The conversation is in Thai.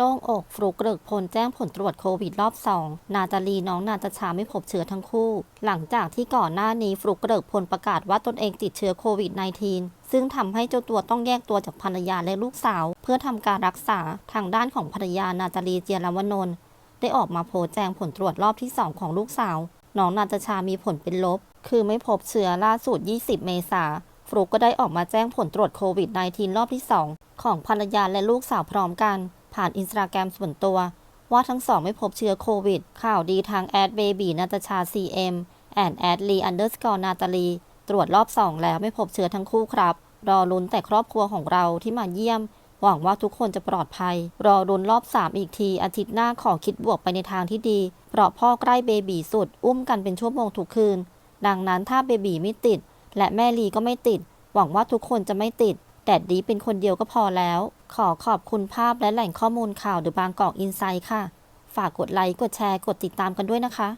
ล่งอกฟลุกเกริกพลแจ้งผลตรวจโควิดรอบ 2 นาตาลีน้องนาตาชาไม่พบเชื้อทั้งคู่ หลังจากที่ก่อนหน้านี้ฟลุกเกริกพลประกาศว่าตนเองติดเชื้อโควิด -19 ซึ่งทำให้เจ้าตัวต้องแยกตัวจากภรรยาและลูกสาว เพื่อทำการรักษาทางด้านของภรรยานาตาลีเจียรวนนท์ได้ออกมาโพสแจ้งผลตรวจรอบที่ 2 ของลูกสาว น้องนาตาชามีผลเป็นลบ คือไม่พบเชื้อล่าสุด 20 เมษาฟลุกก็ได้ออกมาแจ้งผลตรวจโควิด -19 รอบที่ 2 ของภรรยาและลูกสาวพร้อมกัน ผ่านอินสตาแกรมส่วนตัว ว่าทั้งสองไม่พบเชื้อโควิด ข่าวดีทางแอดเบบีนาตาชา CM แอนแอดลีอันเดอร์สกอร์นาตาลีตรวจรอบ2แล้วไม่พบเชื้อทั้งคู่ครับ รอลุ้นแต่ครอบครัวของเราที่มาเยี่ยม หวังว่าทุกคนจะปลอดภัย รอรุนรอบ 3 อีกที อาทิตย์หน้าขอคิดบวกไปในทางที่ดี เพราะพ่อใกล้เบบีสุด อุ้มกันเป็นชั่วโมงทุกคืน ดังนั้นถ้าเบบีไม่ติด และแม่ลีก็ไม่ติด หวังว่าทุกคนจะไม่ติด แต่ดีเป็นคนเดียวก็พอแล้ว ขอขอบคุณภาพและแหล่งข้อมูลข่าวเดอะบางกอกอินไซด์ค่ะ ฝากกดไลค์ กดแชร์ กดติดตามกันด้วยนะคะ